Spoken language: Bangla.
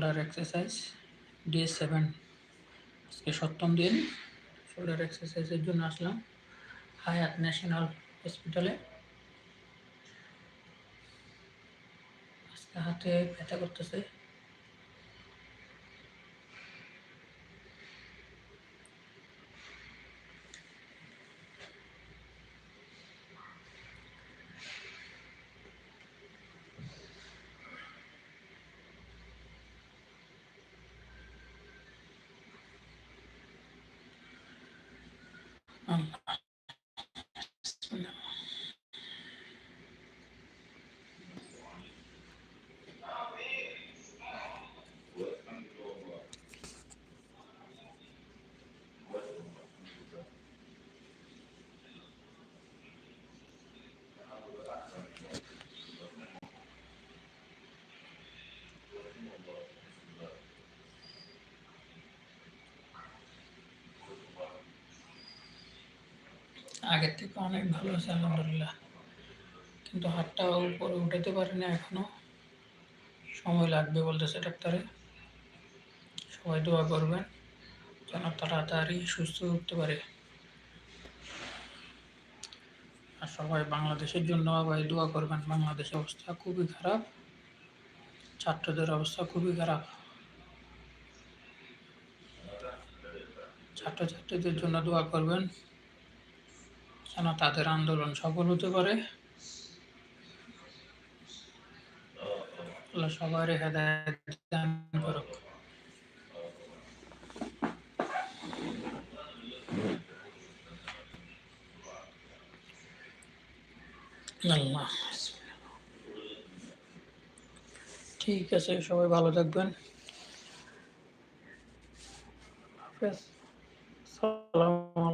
শোল্ডার এক্সারসাইজ ডে সেভেন আজকে সপ্তম দিন শোল্ডার এক্সারসাইজের জন্য আসলাম হায়াত ন্যাশনাল হসপিটালে আজকে হাতে ব্যথা করতেছে আল্লাহ বিসমিল্লাহ। আগের থেকে অনেক ভালো আছে, আলহামদুলিল্লাহ। কিন্তু হাতটা উপরে উঠাতে পারি না এখনও। সময় লাগবে বলতেছে ডাক্তারে। সবাই দোয়া করবেন যেন তাড়াতাড়ি সুস্থ উঠতে পারে। আর সবাই বাংলাদেশের জন্য সবাই দোয়া করবেন, বাংলাদেশের অবস্থা খুবই খারাপ। ছাত্রদের অবস্থা খুবই খারাপ। ছাত্রছাত্রীদের জন্য দোয়া করবেন। যেন তাদের আন্দোলন সফল হতে পারে। আল্লাহ সবার হেদায়ত দান করুক। ঠিক আছে, সবাই ভালো থাকবেন। আসসালামু